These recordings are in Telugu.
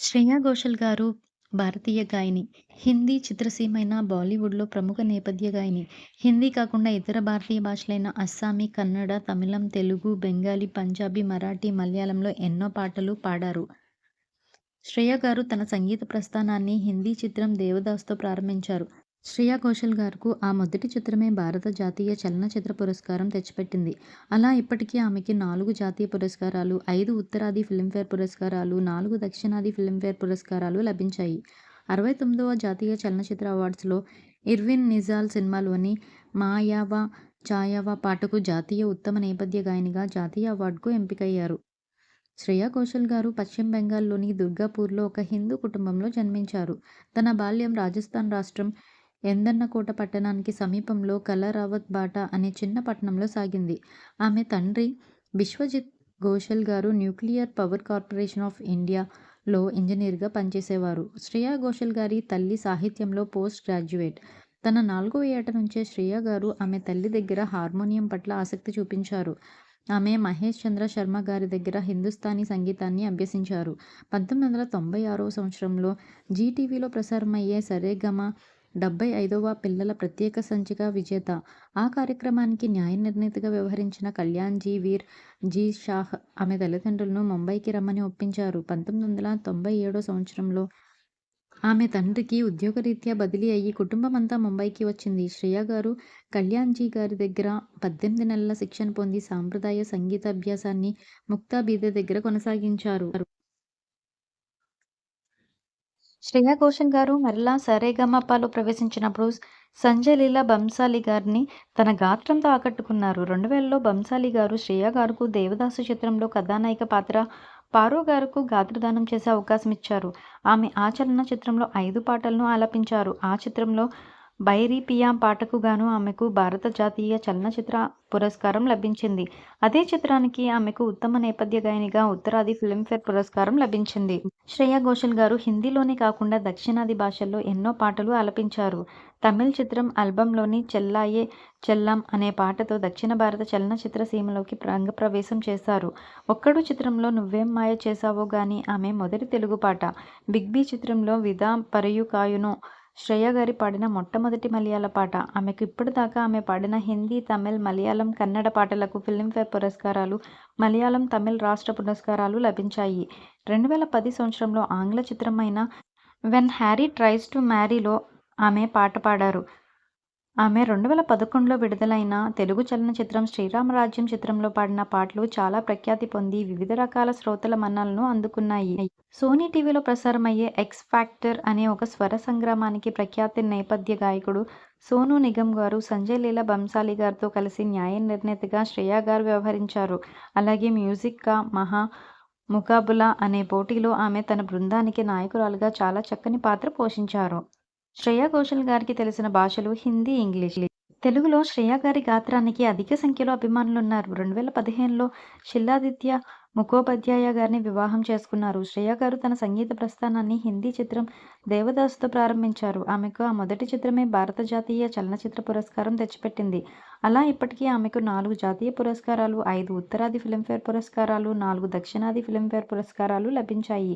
శ్రేయా ఘోషల్ గారు భారతీయ గాయని. హిందీ చిత్రసీమైన బాలీవుడ్‌లో ప్రముఖ నేపథ్య గాయని. హిందీ కాకుండా ఇతర భారతీయ భాషలైన అస్సామీ, కన్నడ, తమిళం, తెలుగు, బెంగాలీ, పంజాబీ, మరాఠీ, మలయాళంలో ఎన్నో పాటలు పాడారు. శ్రేయ గారు తన సంగీత ప్రస్థానాన్ని హిందీ చిత్రం 'దేవదాస్'తో ప్రారంభించారు. శ్రేయా ఘోషల్ గారుకు ఆ మొదటి చిత్రమే భారత జాతీయ చలనచిత్ర పురస్కారం తెచ్చిపెట్టింది. అలా ఇప్పటికీ ఆమెకి నాలుగు జాతీయ పురస్కారాలు, ఐదు ఉత్తరాది ఫిల్మ్‌ఫేర్ పురస్కారాలు, నాలుగు దక్షిణాది ఫిల్మ్‌ఫేర్ పురస్కారాలు లభించాయి. అరవై తొమ్మిదవ జాతీయ చలనచిత్ర అవార్డ్స్‌లో ఇర్విన్ నిజాల్ సినిమాలోని 'మాయావా ఛాయావా' పాటకు జాతీయ ఉత్తమ నేపథ్య గాయనిగా జాతీయ అవార్డుకు ఎంపికయ్యారు. శ్రేయా ఘోషల్ గారు పశ్చిమ బెంగాల్‌లోని దుర్గాపూర్‌లో ఒక హిందూ కుటుంబంలో జన్మించారు. తన బాల్యం రాజస్థాన్ రాష్ట్రం ఎందన్నకోట పట్టణానికి సమీపంలో కలరావత్ బాట అనే చిన్న పట్టణంలో సాగింది. ఆమె తండ్రి విశ్వజిత్ ఘోషల్ గారు న్యూక్లియర్ పవర్ కార్పొరేషన్ ఆఫ్ ఇండియాలో ఇంజనీర్‌గా పనిచేసేవారు. శ్రేయా ఘోషల్ గారి తల్లి సాహిత్యంలో పోస్ట్ గ్రాడ్యుయేట్. తన నాలుగో ఏట నుంచే శ్రేయ గారు ఆమె తల్లి దగ్గర హార్మోనియం పట్ల ఆసక్తి చూపించారు. ఆమె మహేష్ చంద్ర శర్మ గారి దగ్గర హిందుస్థానీ సంగీతాన్ని అభ్యసించారు. పంతొమ్మిది వందల తొంభై ఆరో సంవత్సరంలో జీటీవీలో ప్రసారమయ్యే సరేగమ డెబ్బై ఐదవ పిల్లల ప్రత్యేక సంచిక విజేత. ఆ కార్యక్రమానికి న్యాయ నిర్ణేతగా వ్యవహరించిన కల్యాణ్‌జీ వీర్ జీ షాహ్ ఆమె తల్లిదండ్రులను ముంబైకి రమ్మని ఒప్పించారు. పంతొమ్మిది వందల తొంభై ఏడో సంవత్సరంలో ఆమె తండ్రికి ఉద్యోగరీత్యా బదిలీ అయ్యి కుటుంబమంతా ముంబైకి వచ్చింది. శ్రేయ గారు కళ్యాణ్జీ గారి దగ్గర పద్దెనిమిది నెలల శిక్షణ పొంది సాంప్రదాయ సంగీత అభ్యాసాన్ని ముక్తా బీదే దగ్గర కొనసాగించారు. శ్రేయా ఘోషల్ గారు మరలా సరేగమపలో ప్రవేశించినప్పుడు సంజయ్ లీలా బంసాలి గారిని తన గాత్రంతో ఆకట్టుకున్నారు. రెండు వేలలో బంసాలి గారు శ్రేయా గారుకు 'దేవదాసు' చిత్రంలో కథానాయిక పాత్ర, పారో గారుకు గాత్రదానం చేసే అవకాశం ఇచ్చారు ఆమె ఆ చలన చిత్రంలో ఐదు పాటలను ఆలపించారు. ఆ చిత్రంలో 'బైరీ పియా' పాటకు గాను ఆమెకు భారత జాతీయ చలనచిత్ర పురస్కారం లభించింది. అదే చిత్రానికి ఆమెకు ఉత్తమ నేపథ్య గాయనిగా ఉత్తరాది ఫిల్మ్‌ఫేర్ పురస్కారం లభించింది. శ్రేయా ఘోషల్ గారు హిందీలోనే కాకుండా దక్షిణాది భాషల్లో ఎన్నో పాటలు ఆలపించారు. తమిళ్ చిత్రం ఆల్బంలోని 'చెల్లాయే చెల్లాం' అనే పాటతో దక్షిణ భారత చలనచిత్ర సీమలోకి రంగప్రవేశం చేశారు. 'ఒక్కడు' చిత్రంలో 'నువ్వేం మాయ చేశావో గాని' ఆమె మొదటి తెలుగు పాట. 'బిగ్ బి' చిత్రంలో 'విదా పరయు కాయునో' శ్రేయ గారి పాడిన మొట్టమొదటి మలయాళ పాట. ఆమెకు ఇప్పటిదాకా ఆమె పాడిన హిందీ, తమిళ్, మలయాళం, కన్నడ పాటలకు ఫిల్మ్‌ఫేర్ పురస్కారాలు, మలయాళం, తమిళ్ రాష్ట్ర పురస్కారాలు లభించాయి. రెండు వేల పది సంవత్సరంలో ఆంగ్ల చిత్రమైన 'వెన్ హ్యారీ ట్రైస్ టు మ్యారీ'లో ఆమె పాట పాడారు. ఆమె రెండు వేల పదకొండులో విడుదలైన తెలుగు చలనచిత్రం 'శ్రీరామరాజ్యం' చిత్రంలో పాడిన పాటలు చాలా ప్రఖ్యాతి పొంది వివిధ రకాల శ్రోతల మన్నలను అందుకున్నాయి. సోనీ టీవీలో ప్రసారమయ్యే 'ఎక్స్ ఫ్యాక్టర్' అనే ఒక స్వర సంగ్రామానికి ప్రఖ్యాతి నేపథ్య గాయకుడు సోను నిగమ్ గారు సంజయ్ లీలా బన్సాలి గారితో కలిసి న్యాయ నిర్ణేతగా శ్రేయా గారు వ్యవహరించారు. అలాగే 'మ్యూజిక్ కా మహా ముకాబులా అనే పోటీలో ఆమె తన బృందానికి నాయకురాలుగా చాలా చక్కని పాత్ర పోషించారు. శ్రేయా ఘోషల్ గారికి తెలిసిన భాషలు హిందీ, ఇంగ్లీష్. తెలుగులో శ్రేయా గారి గాత్రానికి అధిక సంఖ్యలో అభిమానులున్నారు. రెండు వేల పదిహేనులో శిల్లాదిత్య ముఖోపాధ్యాయ గారిని వివాహం చేసుకున్నారు. శ్రేయ గారు తన సంగీత ప్రస్థానాన్ని హిందీ చిత్రం 'దేవదాస్'తో ప్రారంభించారు. ఆమెకు ఆ మొదటి చిత్రమే భారత జాతీయ చలనచిత్ర పురస్కారం తెచ్చిపెట్టింది. అలా ఇప్పటికీ ఆమెకు నాలుగు జాతీయ పురస్కారాలు, ఐదు ఉత్తరాది ఫిలింఫేర్ పురస్కారాలు, నాలుగు దక్షిణాది ఫిలింఫేర్ పురస్కారాలు లభించాయి.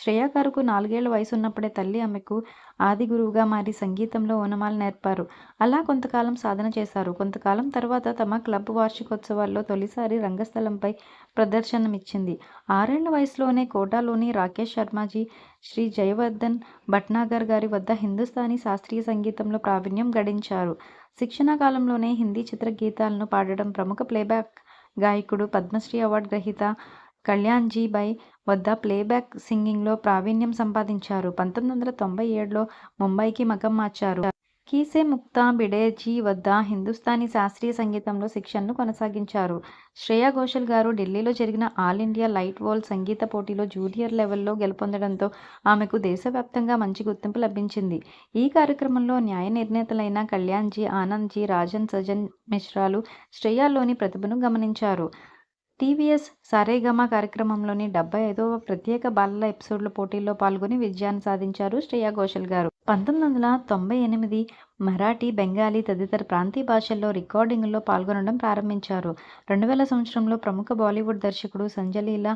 శ్రేయ గారుకు నాలుగేళ్ళ వయసున్నప్పుడే తల్లి ఆమెకు ఆది గురువుగా మారి సంగీతంలో ఓనమాలు నేర్పారు. అలా కొంతకాలం సాధన చేశారు. కొంతకాలం తర్వాత తమ క్లబ్ వార్షికోత్సవాల్లో తొలిసారి రంగస్థలంపై ప్రదర్శనమిచ్చింది. ఆరేళ్ళ వయసులోనే కోటాలోని రాకేష్ శర్మాజీ శ్రీ జయవర్ధన్ భట్నాగర్ గారి వద్ద హిందుస్థానీ శాస్త్రీయ సంగీతంలో ప్రావీణ్యం గడించారు. శిక్షణా కాలంలోనే హిందీ చిత్ర గీతాలను పాడడం ప్రముఖ ప్లేబ్యాక్ గాయకుడు, పద్మశ్రీ అవార్డు గ్రహీత కల్యాణ్‌జీ బై వద్ద ప్లేబ్యాక్ సింగింగ్‌లో ప్రావీణ్యం సంపాదించారు. పంతొమ్మిది వందల తొంభై ఏడులో ముంబైకి మగం మార్చారు. కీసే ముక్తా బిడేజీ వద్ద హిందుస్థానీ శాస్త్రీయ సంగీతంలో శిక్షణను కొనసాగించారు. శ్రేయా ఘోషల్ గారు ఢిల్లీలో జరిగిన ఆల్ ఇండియా లైట్ వరల్డ్ సంగీత పోటీలో జూనియర్ లెవెల్లో గెలుపొందడంతో ఆమెకు దేశవ్యాప్తంగా మంచి గుర్తింపు లభించింది. ఈ కార్యక్రమంలో న్యాయ నిర్ణేతలైన కళ్యాణ్జీ ఆనంద్‌జీ, రాజన్ సజన్ మిశ్రాలు శ్రేయాలోని ప్రతిభను గమనించారు. టీవీఎస్ సరేగమ కార్యక్రమంలోని డెబ్బై ఐదవ ప్రత్యేక బాలల ఎపిసోడ్ల పోటీల్లో పాల్గొని విజయాన్ని సాధించారు శ్రేయా ఘోషల్ గారు. పంతొమ్మిది వందల తొంభై ఎనిమిది మరాఠీ, బెంగాలీ తదితర ప్రాంతీయ భాషల్లో రికార్డింగ్లో పాల్గొనడం ప్రారంభించారు. రెండు వేల సంవత్సరంలో ప్రముఖ బాలీవుడ్ దర్శకుడు సంజలీల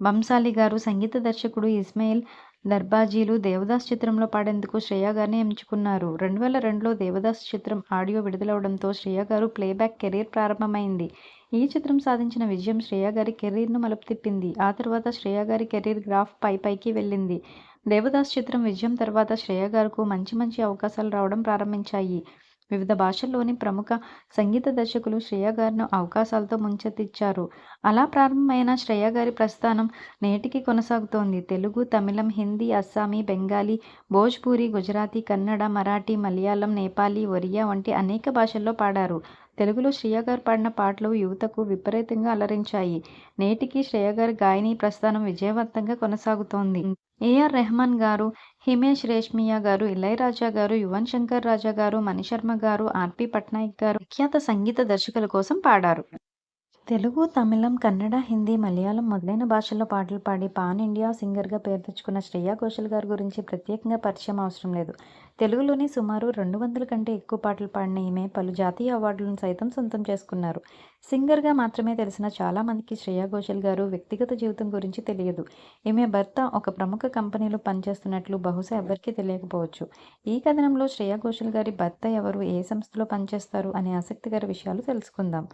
వంశాలి గారు సంగీత దర్శకుడు ఇస్మాయిల్ దర్బాజీలు దేవదాస్ చిత్రంలో పాడేందుకు శ్రేయా గారిని ఎంచుకున్నారు. రెండు వేల రెండులో దేవదాస్ చిత్రం ఆడియో విడుదలవడంతో శ్రేయా గారు ప్లేబ్యాక్ కెరీర్ ప్రారంభమైంది. ఈ చిత్రం సాధించిన విజయం శ్రేయా గారి కెరీర్ను మలుపు తిప్పింది ఆ తర్వాత శ్రేయా గారి కెరీర్ గ్రాఫ్ పై పైకి వెళ్ళింది. దేవదాస్ చిత్రం విజయం తర్వాత శ్రేయ గారుకు మంచి మంచి అవకాశాలు రావడం ప్రారంభించాయి. వివిధ భాషల్లోని ప్రముఖ సంగీత దర్శకులు శ్రేయ గారిను అవకాశాలతో ముంచెత్తిచ్చారు. అలా ప్రారంభమైన శ్రేయ గారి ప్రస్థానం నేటికి కొనసాగుతోంది. తెలుగు తమిళం హిందీ అస్సామీ బెంగాలీ భోజ్పూరి గుజరాతీ కన్నడ మరాఠీ మలయాళం నేపాలీ ఒరియా వంటి అనేక భాషల్లో పాడారు. తెలుగులో శ్రేయ గారు పాడిన పాటలు యువతకు విపరీతంగా అలరించాయి. నేటికి శ్రేయ గారి గాయని ప్రస్థానం విజయవంతంగా కొనసాగుతోంది. ఏఆర్ రెహమాన్ గారు హిమేష్ రేష్మియా గారు ఇళయరాజా గారు యువన్ శంకర్ రాజా గారు మణిశర్మ గారు ఆర్పి పట్నాయక్ గారు విఖ్యాత సంగీత దర్శకుల కోసం పాడారు. తెలుగు తమిళం కన్నడ హిందీ మలయాళం మొదలైన భాషల్లో పాటలు పాడి పాన్ ఇండియా సింగర్గా పేరు తెచ్చుకున్న శ్రేయా ఘోషల్ గారి గురించి ప్రత్యేకంగా పరిచయం అవసరం లేదు. తెలుగులోని సుమారు రెండు వందల కంటే ఎక్కువ పాటలు పాడిన ఈమె పలు జాతీయ అవార్డులను సైతం సొంతం చేసుకున్నారు. సింగర్గా మాత్రమే తెలిసిన చాలామందికి శ్రేయా ఘోషల్ గారు వ్యక్తిగత జీవితం గురించి తెలియదు. ఈమె భర్త ఒక ప్రముఖ కంపెనీలో పనిచేస్తున్నట్లు బహుశా ఎవరికీ తెలియకపోవచ్చు. ఈ కథనంలో శ్రేయా ఘోషల్ గారి భర్త ఎవరు ఏ సంస్థలో పనిచేస్తారు అనే ఆసక్తికర విషయాలు తెలుసుకుందాం.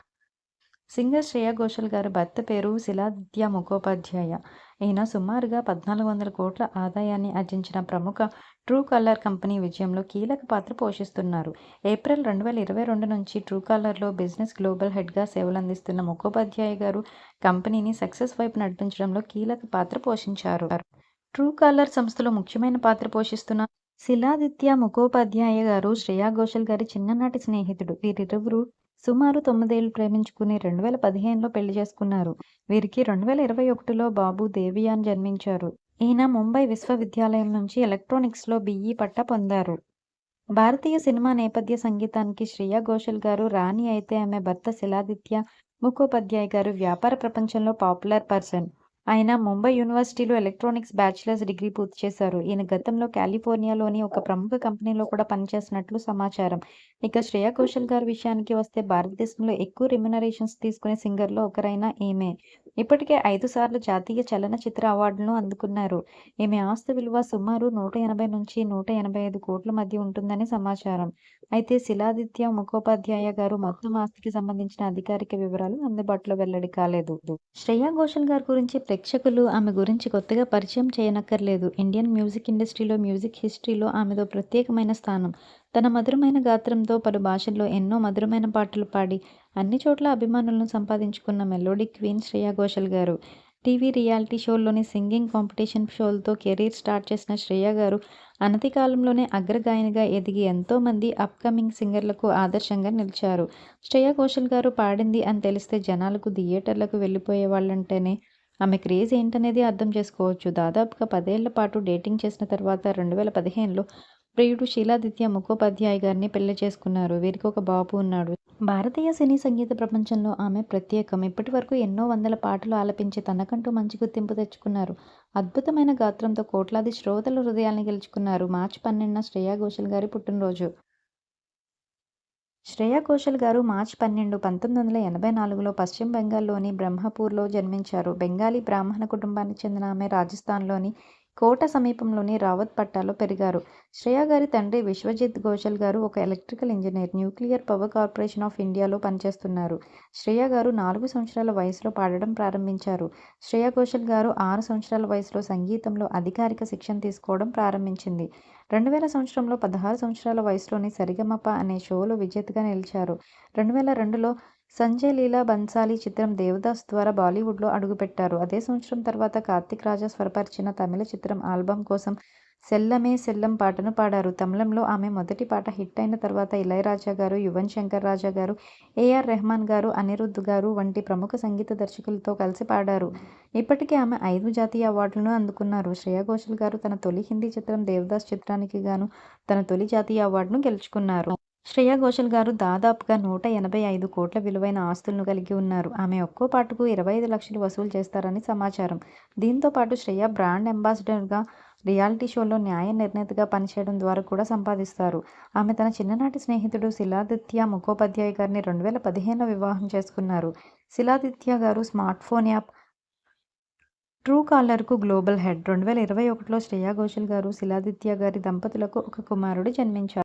సింగర్ శ్రేయా ఘోషల్ గారి భర్త పేరు శిలాదిత్య ముఖోపాధ్యాయ. ఈయన సుమారుగా పద్నాలుగు వందల కోట్ల ఆదాయాన్ని ఆర్జించిన ప్రముఖ ట్రూ కలర్ కంపెనీ విజయంలో కీలక పాత్ర పోషిస్తున్నారు. ఏప్రిల్ రెండు వేల ఇరవై రెండు నుంచి ట్రూ కలర్లో బిజినెస్ గ్లోబల్ హెడ్గా సేవలందిస్తున్న ముఖోపాధ్యాయ గారు కంపెనీని సక్సెస్ వైపు నడిపించడంలో కీలక పాత్ర పోషించారు. ట్రూ కాలర్ సంస్థలో ముఖ్యమైన పాత్ర పోషిస్తున్న శిలాదిత్య ముఖోపాధ్యాయ గారు శ్రేయా ఘోషల్ గారి చిన్ననాటి స్నేహితుడు. వీరిరువురు సుమారు తొమ్మిదేళ్ళు ప్రేమించుకుని రెండు వేల పదిహేనులో పెళ్ళి చేసుకున్నారు. వీరికి రెండు వేల ఇరవై ఒకటిలో బాబు దేవియాన్ జన్మించారు. ఈయన ముంబై విశ్వవిద్యాలయం నుంచి ఎలక్ట్రానిక్స్లో బిఈ పట్టా పొందారు. భారతీయ సినిమా నేపథ్య సంగీతానికి శ్రేయా ఘోషల్ గారు రాణి అయితే ఆమె భర్త శిలాదిత్య ముఖోపాధ్యాయ్ గారు వ్యాపార ప్రపంచంలో పాపులర్ పర్సన్. ఆయన ముంబై యూనివర్సిటీలో ఎలక్ట్రానిక్స్ బ్యాచిలర్స్ డిగ్రీ పూర్తి చేశారు. ఈయన గతంలో కాలిఫోర్నియాలోని ఒక ప్రముఖ కంపెనీలో కూడా పనిచేసినట్లు సమాచారం. ఇక శ్రేయా ఘోషల్ గారి విషయానికి వస్తే భారతదేశంలో ఎక్కువ రెమ్యునరేషన్స్ తీసుకునే సింగర్లో ఒకరైన ఈమె. ఇప్పటికే ఐదు సార్లు జాతీయ చలనచిత్ర అవార్డులను అందుకున్నారు. ఈమె ఆస్తి విలువ సుమారు నూట ఎనభై నుంచి నూట ఎనభై ఐదు కోట్ల మధ్య ఉంటుందని సమాచారం. అయితే శిలాదిత్య ముఖోపాధ్యాయ గారు మొత్తం ఆస్తికి సంబంధించిన అధికారిక వివరాలు అందుబాటులో వెల్లడి కాలేదు. శ్రేయా ఘోషల్ గారి గురించి ప్రేక్షకులు ఆమె గురించి కొత్తగా పరిచయం చేయనక్కర్లేదు. ఇండియన్ మ్యూజిక్ ఇండస్ట్రీలో మ్యూజిక్ హిస్టరీలో ఆమెదో ప్రత్యేకమైన స్థానం. తన మధురమైన గాత్రంతో పలు భాషల్లో ఎన్నో మధురమైన పాటలు పాడి అన్ని చోట్ల అభిమానులను సంపాదించుకున్న మెలోడీ క్వీన్ శ్రేయా ఘోషల్ గారు. టీవీ రియాలిటీ షోల్లోని సింగింగ్ కాంపిటీషన్ షోలతో కెరీర్ స్టార్ట్ చేసిన శ్రేయ గారు అనతి కాలంలోనే అగ్రగాయనిగా ఎదిగి ఎంతోమంది అప్కమింగ్ సింగర్లకు ఆదర్శంగా నిలిచారు. శ్రేయా ఘోషల్ గారు పాడింది అని తెలిస్తే జనాలకు థియేటర్లకు వెళ్ళిపోయే వాళ్ళంటేనే ఆమె క్రేజ్ ఏంటనేది అర్థం చేసుకోవచ్చు. దాదాపుగా పదేళ్ళ పాటు డేటింగ్ చేసిన తర్వాత రెండు వేల పదిహేనులో ప్రియుడు శీలాదిత్య ముఖోపాధ్యాయ గారిని పెళ్ళి చేసుకున్నారు. వీరికి ఒక బాబు ఉన్నాడు. భారతీయ సినీ సంగీత ప్రపంచంలో ఆమె ప్రత్యేకం. ఇప్పటి వరకు ఎన్నో వందల పాటలు ఆలపించి తనకంటూ మంచి గుర్తింపు తెచ్చుకున్నారు. అద్భుతమైన గాత్రంతో కోట్లాది శ్రోతల హృదయాల్ని గెలుచుకున్నారు మార్చి పన్నెండున శ్రేయా ఘోషల్ గారి పుట్టినరోజు. శ్రేయా ఘోషల్ గారు మార్చి పన్నెండు పంతొమ్మిది వందల ఎనభై నాలుగులో పశ్చిమ బెంగాల్లోని బ్రహ్మపూర్లో జన్మించారు. బెంగాలీ బ్రాహ్మణ కుటుంబానికి చెందిన ఆమె రాజస్థాన్లోని కోట సమీపంలోని రావత్ పట్టాలో పెరిగారు. శ్రేయ గారి తండ్రి విశ్వజిత్ ఘోషల్ గారు ఒక electrical engineer nuclear power corporation of ఇండియాలో పనిచేస్తున్నారు. శ్రేయ గారు నాలుగు సంవత్సరాల వయసులో పాడడం ప్రారంభించారు. శ్రేయ ఘోషల్ గారు ఆరు సంవత్సరాల వయసులో సంగీతంలో అధికారిక శిక్షణ తీసుకోవడం ప్రారంభించింది. రెండు వేల సంవత్సరంలో పదహారు సంవత్సరాల వయసులోని సరిగమప అనే షోలో విజేతగా నిలిచారు. రెండు వేల రెండులో సంజయ్ లీలా బన్సాలి చిత్రం దేవదాస్ ద్వారా బాలీవుడ్లో అడుగుపెట్టారు. అదే సంవత్సరం తర్వాత కార్తిక్ రాజా స్వరపరిచిన తమిళ చిత్రం ఆల్బమ్ కోసం సెల్లమే సెల్లం పాటను పాడారు. తమిళంలో ఆమె మొదటి పాట హిట్ అయిన తర్వాత ఇళయరాజా గారు యువన్ శంకర్ రాజా గారు ఏఆర్ రెహమాన్ గారు అనిరుద్ధ్ గారు వంటి ప్రముఖ సంగీత దర్శకులతో కలిసి పాడారు. ఇప్పటికే ఆమె ఐదు జాతీయ అవార్డులను అందుకున్నారు. శ్రేయా ఘోషల్ గారు తన తొలి హిందీ చిత్రం దేవదాస్ చిత్రానికి గాను తన తొలి జాతీయ అవార్డును గెలుచుకున్నారు. శ్రేయా ఘోషల్ గారు దాదాపుగా నూట ఎనభై ఐదు కోట్ల విలువైన ఆస్తులను కలిగి ఉన్నారు. ఆమె ఒక్కో పాటకు ఇరవై ఐదు లక్షలు వసూలు చేస్తారని సమాచారం. దీంతో పాటు శ్రేయ బ్రాండ్ అంబాసిడర్గా రియాలిటీ షోలో న్యాయ నిర్ణేతగా పనిచేయడం ద్వారా కూడా సంపాదిస్తారు. ఆమె తన చిన్ననాటి స్నేహితుడు శిలాదిత్య ముఖోపాధ్యాయ గారిని రెండు వేల పదిహేనులో వివాహం చేసుకున్నారు. శిలాదిత్య గారు స్మార్ట్ ఫోన్ యాప్ ట్రూ కాలర్కు గ్లోబల్ హెడ్. రెండు వేల ఇరవై ఒకటిలో శ్రేయా ఘోషల్ గారు శిలాదిత్య గారి దంపతులకు ఒక కుమారుడు జన్మించారు.